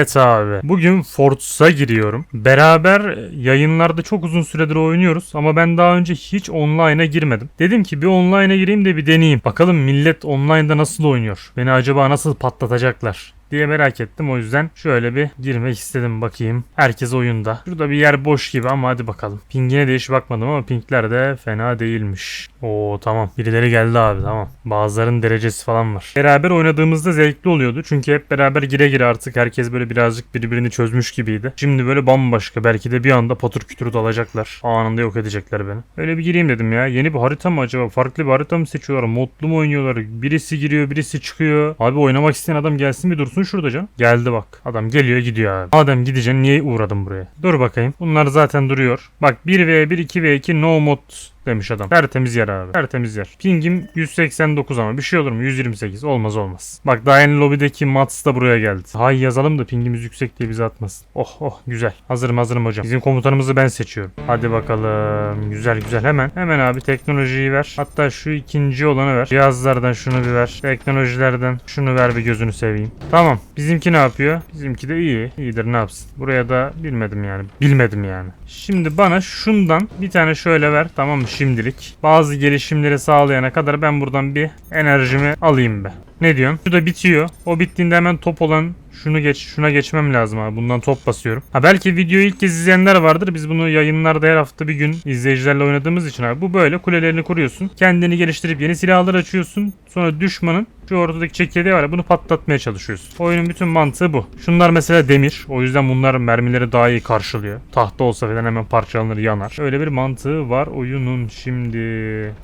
Evet abi. Bugün Forza giriyorum. Beraber yayınlarda çok uzun süredir oynuyoruz ama ben daha önce hiç online'a girmedim. Dedim ki bir online'a gireyim de bir deneyeyim. Bakalım millet online'da nasıl oynuyor? Beni acaba nasıl patlatacaklar? Diye merak ettim. O yüzden şöyle bir girmek istedim bakayım. Herkes oyunda. Şurada bir yer boş gibi ama hadi bakalım. Pingine de hiç bakmadım ama pingler de fena değilmiş. Oo tamam. Birileri geldi abi tamam. Bazıların derecesi falan var. Beraber oynadığımızda zevkli oluyordu. Çünkü hep beraber gire gire artık herkes böyle birazcık birbirini çözmüş gibiydi. Şimdi böyle bambaşka. Belki de bir anda patır kütür dalacaklar. Anında yok edecekler beni. Öyle bir gireyim dedim ya. Yeni bir harita mı acaba? Farklı bir harita mı seçiyorlar? Modlu mu oynuyorlar? Birisi giriyor birisi çıkıyor. Abi oynamak isteyen adam gelsin bir dursun şurada canım. Geldi bak. Adam geliyor gidiyor abi. Adam gideceksin niye uğradın buraya? Dur bakayım. Bunlar zaten duruyor. Bak 1v1 2v2 no mod demiş adam. Tertemiz yer abi. Tertemiz yer. Pingim 189 ama bir şey olur mu? 128. Olmaz olmaz. Bak daha yeni lobideki Mats da buraya geldi. Hay yazalım da pingimiz yüksek diye bizi atmasın. Oh oh güzel. Hazırım hazırım hocam. Bizim komutanımızı ben seçiyorum. Hadi bakalım. Güzel güzel hemen. Hemen abi teknolojiyi ver. Hatta şu ikinci olanı ver. Cihazlardan şunu bir ver. Teknolojilerden şunu ver bir gözünü seveyim. Tamam. Bizimki ne yapıyor? Bizimki de iyi. İyidir ne yapsın. Buraya da bilmedim yani. Bilmedim yani. Şimdi bana şundan bir tane şöyle ver. Tamam mı? Şimdilik. Bazı gelişimleri sağlayana kadar ben buradan bir enerjimi alayım be. Ne diyorsun? Şu da bitiyor. O bittiğinde hemen top olan şunu geç, şuna geçmem lazım abi. Bundan top basıyorum. Ha belki videoyu ilk kez izleyenler vardır. Biz bunu yayınlarda her hafta bir gün izleyicilerle oynadığımız için abi. Bu böyle kulelerini kuruyorsun. Kendini geliştirip yeni silahlar açıyorsun. Sonra düşmanın şu ortadaki çekirdeği var ya bunu patlatmaya çalışıyorsun. Oyunun bütün mantığı bu. Şunlar mesela demir. O yüzden bunlar mermileri daha iyi karşılıyor. Tahta olsa falan hemen parçalanır yanar. Öyle bir mantığı var oyunun şimdi.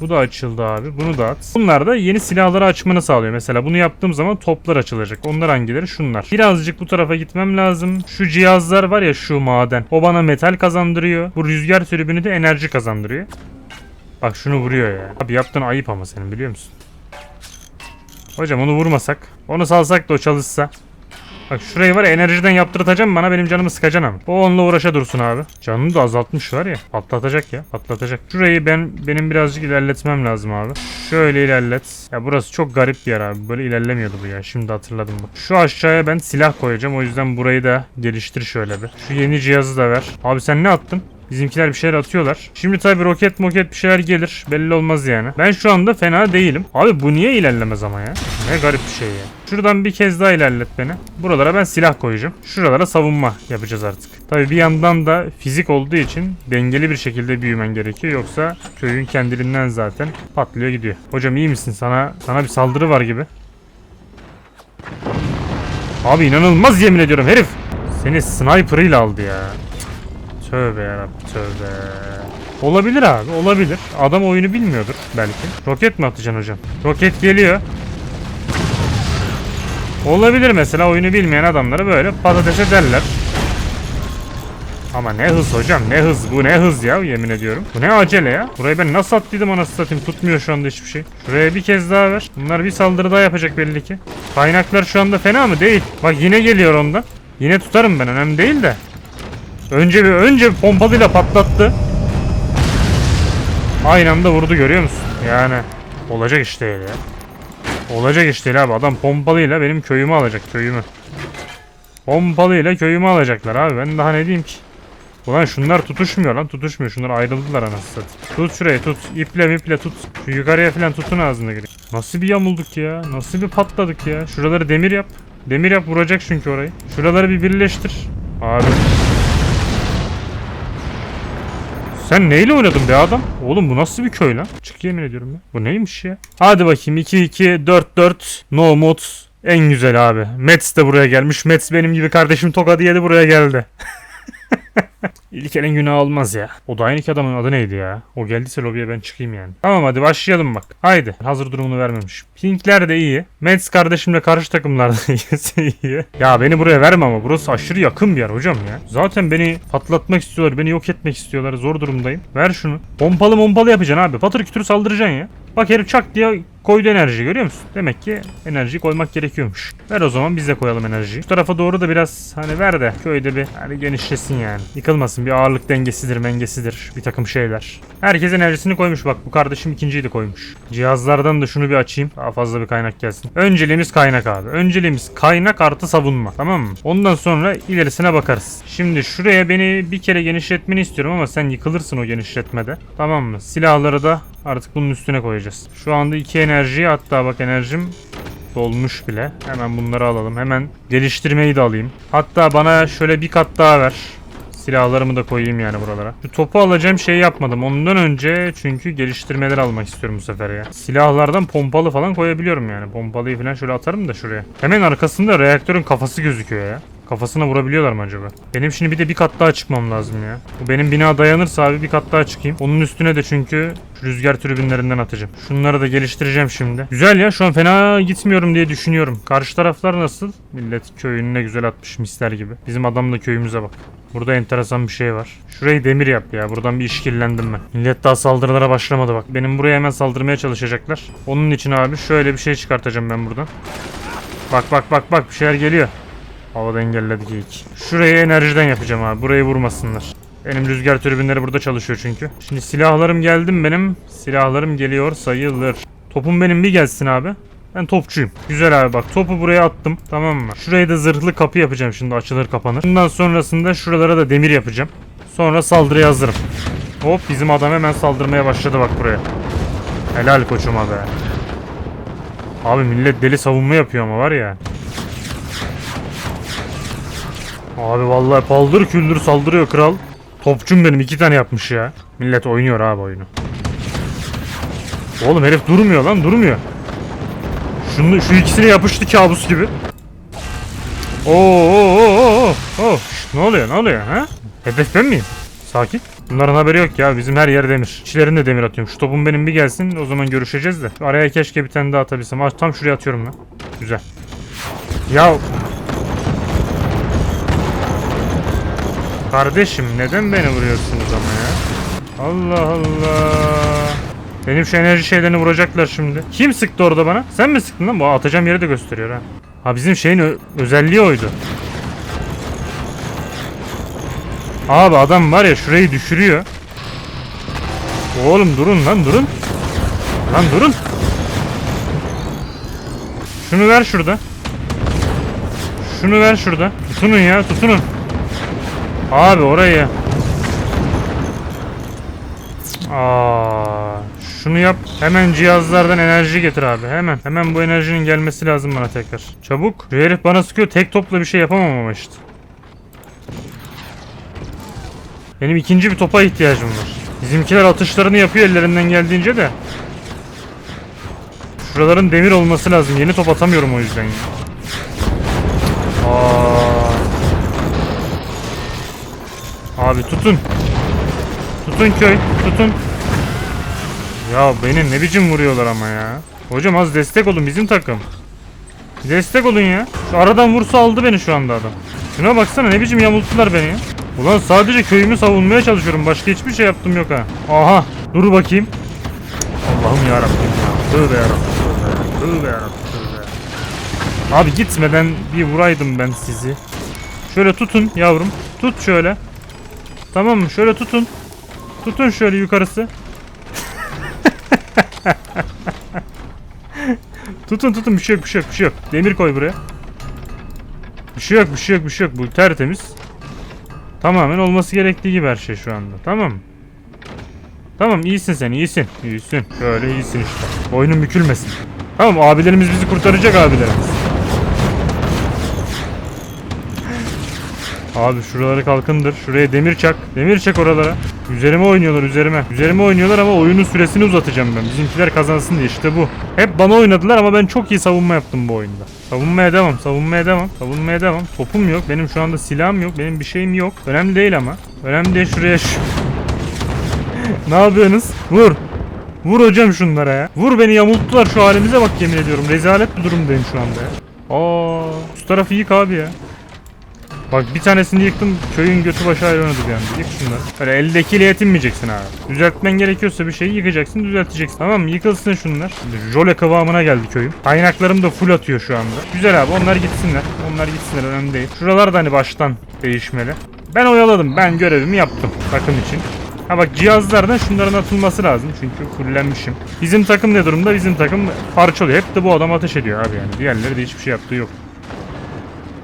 Bu da açıldı abi. Bunu da at. Bunlar da yeni silahları açmanı sağlıyor. Mesela bunu yaptığım zaman toplar açılacak. Onlar hangileri? Şunlar. Birazcık bu tarafa gitmem lazım. Şu cihazlar var ya şu maden. O bana metal kazandırıyor. Bu rüzgar tribünü de enerji kazandırıyor. Bak şunu vuruyor ya. Abi yaptığın ayıp ama senin biliyor musun? Hocam onu vurmasak. Onu salsak da o çalışsa. Bak şurayı var enerjiden yaptırtacağım bana benim canımı sıkacaksın ama. O onunla uğraşa dursun abi. Canını da azaltmış var ya. Patlatacak ya. Patlatacak. Şurayı ben benim birazcık ilerletmem lazım abi. Şöyle ilerlet. Ya burası çok garip bir yer abi. Böyle ilerlemiyordu bu ya. Şimdi hatırladım bak. Şu aşağıya ben silah koyacağım. O yüzden burayı da geliştir şöyle bir. Şu yeni cihazı da ver. Abi sen ne attın? Bizimkiler bir şeyler atıyorlar. Şimdi tabi roket moket bir şeyler gelir. Belli olmaz yani. Ben şu anda fena değilim. Abi bu niye ilerlemez ama ya? Ne garip bir şey ya. Şuradan bir kez daha ilerlet beni. Buralara ben silah koyacağım. Şuralara savunma yapacağız artık. Tabi bir yandan da fizik olduğu için dengeli bir şekilde büyümen gerekiyor. Yoksa köyün kendiliğinden zaten patlıyor gidiyor. Hocam iyi misin? Sana sana bir saldırı var gibi. Abi inanılmaz yemin ediyorum herif. Seni sniper'ıyla aldı ya. Tövbe yarabbim tövbe. Olabilir abi olabilir. Adam oyunu bilmiyordur belki. Roket mi atacaksın hocam? Roket geliyor. Olabilir mesela oyunu bilmeyen adamları böyle patates ederler. Ama ne hız hocam ne hız bu ne hız ya yemin ediyorum. Bu ne acele ya. Burayı ben nasıl attıydım anasını satayım tutmuyor şu anda hiçbir şey. Şuraya bir kez daha ver. Bunlar bir saldırı daha yapacak belli ki. Kaynaklar şu anda fena mı? Değil. Bak yine geliyor ondan. Yine tutarım ben önemli değil de. Önce bir önce bir pompalıyla patlattı. Aynı anda vurdu görüyor musun? Yani olacak iş değil. Olacak iş değil abi. Adam pompalıyla benim köyümü alacak köyümü. Pompalıyla köyümü alacaklar abi. Ben daha ne diyeyim ki? Ulan şunlar tutuşmuyor lan tutuşmuyor. Şunlar ayrıldılar anasını. Tut şurayı tut. İple miple tut. Yukarıya falan tutun ağzına gireyim. Nasıl bir yamulduk ya? Nasıl bir patladık ya? Şuraları demir yap. Demir yap vuracak çünkü orayı. Şuraları bir birleştir. Abi. Sen neyle oynadın be adam? Oğlum bu nasıl bir köy lan? Çık yemin ediyorum ya. Bu neymiş ya? Hadi bakayım 2-2-4-4 no mod en güzel abi. Mets de buraya gelmiş. Mets benim gibi kardeşim tokadı yedi buraya geldi. İlk elin günah olmaz ya. O da aynı ki adamın adı neydi ya? O geldiyse lobiye ben çıkayım yani. Tamam hadi başlayalım bak. Haydi. Hazır durumunu vermemiş. Pinkler de iyi. Mets kardeşimle karşı takımlarda iyisi iyi. Ya beni buraya verme ama burası aşırı yakın bir yer hocam ya. Zaten beni patlatmak istiyorlar. Beni yok etmek istiyorlar. Zor durumdayım. Ver şunu. Pompalı pompalı yapacaksın abi. Patır kütür saldıracaksın ya. Bak herif çak diye koydu enerji görüyor musun? Demek ki enerji koymak gerekiyormuş. Ver o zaman biz de koyalım enerjiyi. Şu tarafa doğru da biraz hani ver de köyde bir hani genişlesin yani. Yıkılmasın bir ağırlık dengesidir mengesidir bir takım şeyler. Herkes enerjisini koymuş bak bu kardeşim ikinciyi de koymuş. Cihazlardan da şunu bir açayım. Daha fazla bir kaynak gelsin. Önceliğimiz kaynak abi. Önceliğimiz kaynak artı savunma. Tamam mı? Ondan sonra ilerisine bakarız. Şimdi şuraya beni bir kere genişletmeni istiyorum ama sen yıkılırsın o genişletmede. Tamam mı? Silahları da artık bunun üstüne koyacağız. Şu anda iki enerji hatta bak enerjim dolmuş bile. Hemen bunları alalım. Hemen geliştirmeyi de alayım. Hatta bana şöyle bir kat daha ver. Silahlarımı da koyayım yani buralara. Şu topu alacağım şeyi yapmadım. Ondan önce çünkü geliştirmeler almak istiyorum bu sefer ya. Silahlardan pompalı falan koyabiliyorum yani. Pompalıyı falan şöyle atarım da şuraya. Hemen arkasında reaktörün kafası gözüküyor ya. Kafasına vurabiliyorlar mı acaba? Benim şimdi bir de bir kat daha çıkmam lazım ya. Bu benim bina dayanırsa abi bir kat daha çıkayım. Onun üstüne de çünkü rüzgar tribünlerinden atacağım. Şunları da geliştireceğim şimdi. Güzel ya şu an fena gitmiyorum diye düşünüyorum. Karşı taraflar nasıl? Millet köyünü ne güzel atmış misler gibi. Bizim adam da köyümüze bak. Burada enteresan bir şey var. Şurayı demir yap ya. Buradan bir işkillendim ben. Millet daha saldırılara başlamadı bak. Benim buraya hemen saldırmaya çalışacaklar. Onun için abi şöyle bir şey çıkartacağım ben buradan. Bak bak bak bak bir şeyler geliyor. Havada engelledik ilk. Şurayı enerjiden yapacağım abi. Burayı vurmasınlar. Benim rüzgar türbinleri burada çalışıyor çünkü. Şimdi silahlarım geldi mi benim? Silahlarım geliyor sayılır. Topum benim bir gelsin abi. Ben topçuyum. Güzel abi bak topu buraya attım tamam mı? Şuraya da zırhlı kapı yapacağım şimdi açılır kapanır. Bundan sonrasında şuralara da demir yapacağım. Sonra saldırıya hazırım. Hop bizim adam hemen saldırmaya başladı bak buraya. Helal koçuma be. Abi millet deli savunma yapıyor ama var ya. Abi vallahi paldır küldür saldırıyor kral. Topçum benim iki tane yapmış ya. Millet oynuyor abi oyunu. Oğlum herif durmuyor lan durmuyor. Şunu, şu ikisini yapıştı kabus gibi. Oo, oo, oo, oo. Şşt, ne oluyor ne oluyor ha? Hedef ben miyim? Sakin. Bunların haberi yok ya bizim her yer demir. İçlerine de demir atıyorum. Şu topum benim bir gelsin o zaman görüşeceğiz de. Araya keşke bir tane daha atabilsem. Aa, tam şuraya atıyorum lan. Güzel. Ya Kardeşim neden beni vuruyorsunuz ama ya? Allah Allah. Benim şu enerji şeylerini vuracaklar şimdi. Kim sıktı orada bana? Sen mi sıktın lan? Bu atacağım yeri de gösteriyor ha. Ha bizim şeyin özelliği oydu. Abi adam var ya şurayı düşürüyor. Oğlum durun lan durun. Lan durun. Şunu ver şurada. Şunu ver şurada. Tutunun ya tutunun. Abi orayı. Aa, şunu yap. Hemen cihazlardan enerji getir abi. Hemen. Hemen bu enerjinin gelmesi lazım bana tekrar. Çabuk. Şu herif bana sıkıyor. Tek topla bir şey yapamam ama işte. Benim ikinci bir topa ihtiyacım var. Bizimkiler atışlarını yapıyor ellerinden geldiğince de. Şuraların demir olması lazım. Yeni top atamıyorum o yüzden ya. Aa. Abi tutun. Tutun köy. Tutun. Ya beni ne biçim vuruyorlar ama ya. Hocam az destek olun bizim takım. Destek olun ya. Şu aradan vursa aldı beni şu anda adam. Şuna baksana ne biçim yamulttular beni ya. Ulan sadece köyümü savunmaya çalışıyorum. Başka hiçbir şey yaptım yok ha. Aha. Dur bakayım. Allah'ım yarabbim ya. Tövbe yarabbim. Tövbe, yarabbim. Tövbe. Abi gitmeden bir vuraydım ben sizi. Şöyle tutun yavrum. Tut şöyle. Tamam mı? Şöyle tutun. Tutun şöyle yukarısı. tutun tutun bir şey yok bir şey yok bir şey yok. Demir koy buraya. Bir şey yok bir şey yok bir şey yok. Bu tertemiz. Tamamen olması gerektiği gibi her şey şu anda. Tamam mı? Tamam iyisin sen iyisin. İyisin. Böyle iyisin işte. Boynun bükülmesin. Tamam abilerimiz bizi kurtaracak abilerimiz. Abi şuraları kalkındır. Şuraya demir çak. Demir çak oralara. Üzerime oynuyorlar üzerime. Üzerime oynuyorlar ama oyunun süresini uzatacağım ben. Bizimkiler kazansın diye işte bu. Hep bana oynadılar ama ben çok iyi savunma yaptım bu oyunda. Savunmaya devam, savunmaya devam, savunmaya devam. Topum yok, benim şu anda silahım yok, benim bir şeyim yok. Önemli değil ama. Önemli değil şuraya şu. ne yapıyorsunuz? Vur. Vur hocam şunlara ya. Vur beni yamulttular şu halimize bak yemin ediyorum. Rezalet bir durumdayım şu anda ya. Aa, şu tarafı yık abi ya. Bak bir tanesini yıktım köyün götü başı ayrı oynadı bir anda. Yık şunları. Böyle eldekiyle yetinmeyeceksin abi. Düzeltmen gerekiyorsa bir şeyi yıkacaksın düzelteceksin. Tamam mı? Yıkılsın şunlar. Şimdi Jole kıvamına geldi köyüm. Kaynaklarım da full atıyor şu anda. Güzel abi onlar gitsinler. Onlar gitsinler önemli değil. Şuralar da hani baştan değişmeli. Ben oyaladım. Ben görevimi yaptım takım için. Ha bak cihazlardan şunların atılması lazım çünkü fullenmişim. Bizim takım ne durumda? Bizim takım parçalıyor. Hep de bu adam ateş ediyor abi yani. Diğerleri de hiçbir şey yaptığı yok.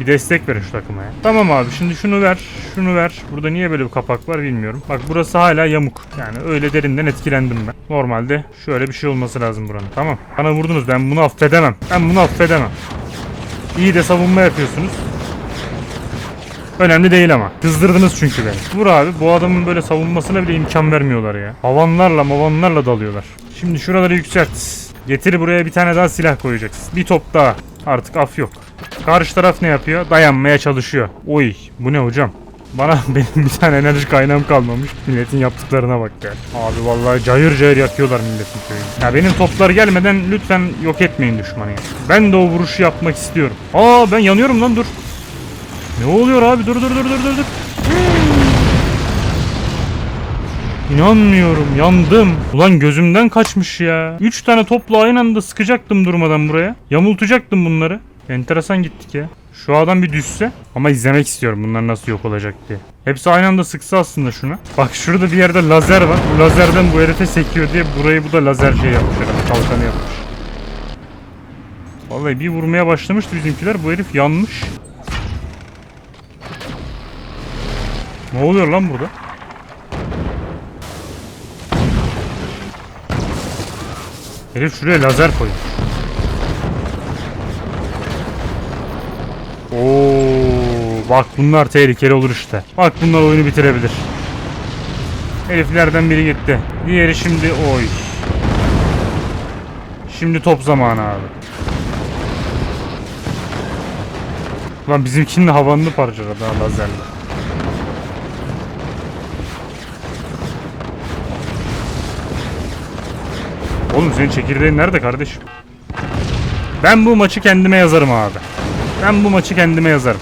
Bir destek verin şu takıma ya. Tamam abi şimdi şunu ver, şunu ver. Burada niye böyle bir kapak var bilmiyorum. Bak burası hala yamuk. Yani öyle derinden etkilendim ben. Normalde şöyle bir şey olması lazım buranın. Tamam. Bana vurdunuz ben bunu affedemem. Ben bunu affedemem. İyi de savunma yapıyorsunuz. Önemli değil ama. Kızdırdınız çünkü beni. Vur abi. Bu adamın böyle savunmasına bile imkan vermiyorlar ya. Havanlarla mavanlarla dalıyorlar. Şimdi şuraları yükselt. Getir buraya bir tane daha silah koyacaksın. Bir top daha. Artık af yok. Karşı taraf ne yapıyor? Dayanmaya çalışıyor. Oy bu ne hocam? Bana benim bir tane enerji kaynağım kalmamış. Milletin yaptıklarına bak ya. Abi vallahi cayır cayır yakıyorlar milletin köyünü. Ya benim toplar gelmeden lütfen yok etmeyin düşmanı ya. Ben de o vuruşu yapmak istiyorum. Aa ben yanıyorum lan dur. Ne oluyor abi? Dur dur dur dur dur dur. İnanmıyorum yandım. Ulan gözümden kaçmış ya. 3 tane topla aynı anda sıkacaktım durmadan buraya. Yamultacaktım bunları. Enteresan gittik ya. Şu adam bir düşse ama izlemek istiyorum bunlar nasıl yok olacak diye. Hepsi aynı anda sıksa aslında şuna. Bak şurada bir yerde lazer var. Bu lazerden bu herife sekiyor diye burayı bu da lazer şey yapmış. herhalde, Kalkanı yapmış. Vallahi bir vurmaya başlamıştı bizimkiler. Bu herif yanmış. Ne oluyor lan burada? Herif şuraya lazer koymuş. Bak bunlar tehlikeli olur işte. Bak bunlar oyunu bitirebilir. Heriflerden biri gitti. Diğeri şimdi oy. Şimdi top zamanı abi. Lan bizimkinin havanını parçaladı ha lazerle. Oğlum senin çekirdeğin nerede kardeşim? Ben bu maçı kendime yazarım abi. Ben bu maçı kendime yazarım.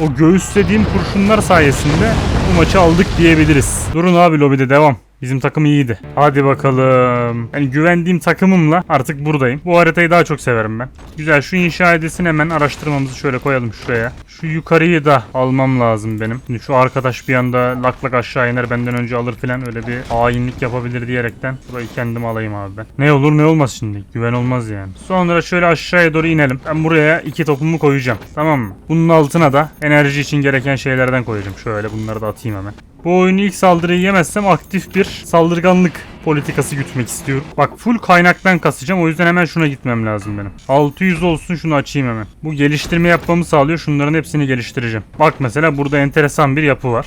O göğüslediğim kurşunlar sayesinde bu maçı aldık diyebiliriz. Durun abi lobide devam. Bizim takım iyiydi. Hadi bakalım. Yani güvendiğim takımımla artık buradayım. Bu haritayı daha çok severim ben. Güzel şu inşa edilsin hemen araştırmamızı şöyle koyalım şuraya. Şu yukarıyı da almam lazım benim. Şimdi şu arkadaş bir anda lak lak aşağı iner benden önce alır falan öyle bir hainlik yapabilir diyerekten burayı kendim alayım abi ben. Ne olur ne olmaz şimdi. Güven olmaz yani. Sonra şöyle aşağıya doğru inelim. Ben buraya iki topumu koyacağım. Tamam mı? Bunun altına da enerji için gereken şeylerden koyacağım. Şöyle bunları da atayım hemen. Bu oyunu ilk saldırıyı yemezsem aktif bir saldırganlık politikası gütmek istiyorum. Bak full kaynaktan kasacağım o yüzden hemen şuna gitmem lazım benim. 600 olsun şunu açayım hemen. Bu geliştirme yapmamı sağlıyor şunların hepsini geliştireceğim. Bak mesela burada enteresan bir yapı var.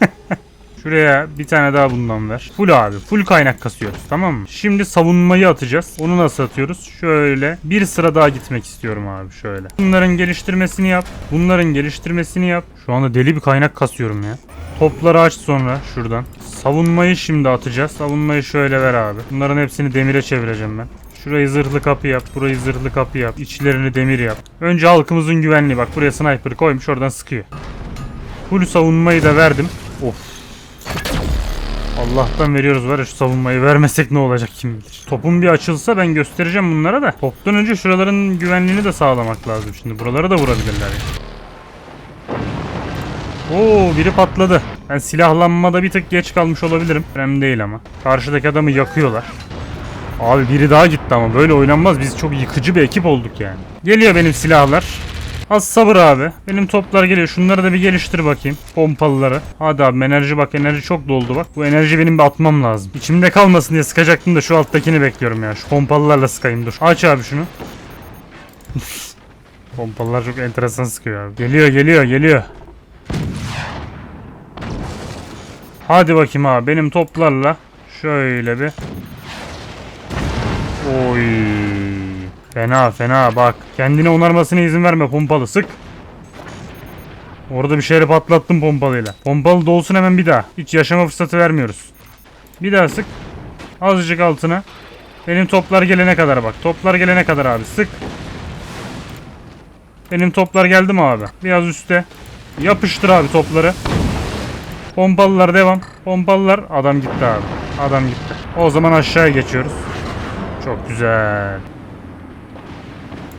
Şuraya bir tane daha bundan ver. Full abi. Full kaynak kasıyoruz. Tamam mı? Şimdi savunmayı atacağız. Onu nasıl atıyoruz? Şöyle. Bir sıra daha gitmek istiyorum abi. Şöyle. Bunların geliştirmesini yap. Bunların geliştirmesini yap. Şu anda deli bir kaynak kasıyorum ya. Topları aç sonra şuradan. Savunmayı şimdi atacağız. Savunmayı şöyle ver abi. Bunların hepsini demire çevireceğim ben. Şurayı zırhlı kapı yap. Burayı zırhlı kapı yap. İçlerini demir yap. Önce halkımızın güvenliği. Bak buraya sniper koymuş oradan sıkıyor. Full savunmayı da verdim. Of. Allah'tan veriyoruz var ya şu savunmayı vermesek ne olacak kim bilir. Topun bir açılsa ben göstereceğim bunlara da. Toptan önce şuraların güvenliğini de sağlamak lazım şimdi. Buralara da vurabilirler ya. Oo biri patladı. Ben silahlanmada bir tık geç kalmış olabilirim. Önemli değil ama. Karşıdaki adamı yakıyorlar. Abi biri daha gitti ama böyle oynanmaz. Biz çok yıkıcı bir ekip olduk yani. Geliyor benim silahlar. Az sabır abi. Benim toplar geliyor. Şunları da bir geliştir bakayım. Pompalıları. Hadi abi enerji bak. Enerji çok doldu bak. Bu enerji benim bir atmam lazım. İçimde kalmasın diye sıkacaktım da şu alttakini bekliyorum ya. Şu pompalılarla sıkayım dur. Aç abi şunu. Pompalılar çok enteresan sıkıyor abi. Geliyor geliyor geliyor. Hadi bakayım abi benim toplarla şöyle bir Oy. Fena fena bak. Kendine onarmasına izin verme pompalı sık. Orada bir şeyleri patlattım pompalıyla. Pompalı dolsun hemen bir daha. Hiç yaşama fırsatı vermiyoruz. Bir daha sık. Azıcık altına. Benim toplar gelene kadar bak. Toplar gelene kadar abi sık. Benim toplar geldi mi abi? Biraz üstte. Yapıştır abi topları. Pompalılar devam. Pompalılar. Adam gitti abi. Adam gitti. O zaman aşağıya geçiyoruz. Çok güzel.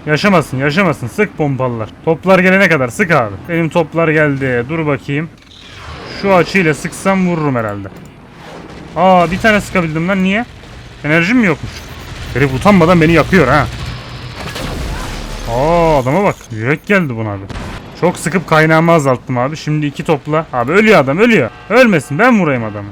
Yaşamasın yaşamasın. Sık pompalılar. Toplar gelene kadar sık abi. Benim toplar geldi. Dur bakayım. Şu açıyla sıksam vururum herhalde. Aa bir tane sıkabildim lan niye? Enerjim mi yokmuş? Herif utanmadan beni yakıyor ha. Aa adama bak. Yürek geldi buna abi. Çok sıkıp kaynağımı azalttım abi. Şimdi iki topla. Abi ölüyor adam ölüyor. Ölmesin ben vurayım adamı.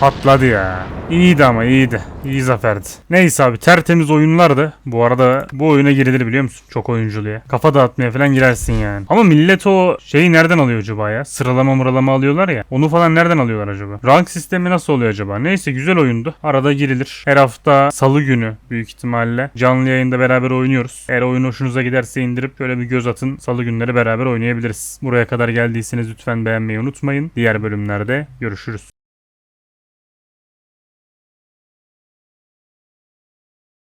Patladı ya. İyiydi ama iyiydi. İyi zaferdi. Neyse abi tertemiz oyunlardı. Bu arada bu oyuna girilir biliyor musun? Çok oyunculuğa. Kafa dağıtmaya falan girersin yani. Ama millet o şeyi nereden alıyor acaba ya? Sıralama mıralama alıyorlar ya. Onu falan nereden alıyorlar acaba? Rank sistemi nasıl oluyor acaba? Neyse güzel oyundu. Arada girilir. Her hafta salı günü büyük ihtimalle canlı yayında beraber oynuyoruz. Eğer oyun hoşunuza giderse indirip şöyle bir göz atın. Salı günleri beraber oynayabiliriz. Buraya kadar geldiyseniz lütfen beğenmeyi unutmayın. Diğer bölümlerde görüşürüz.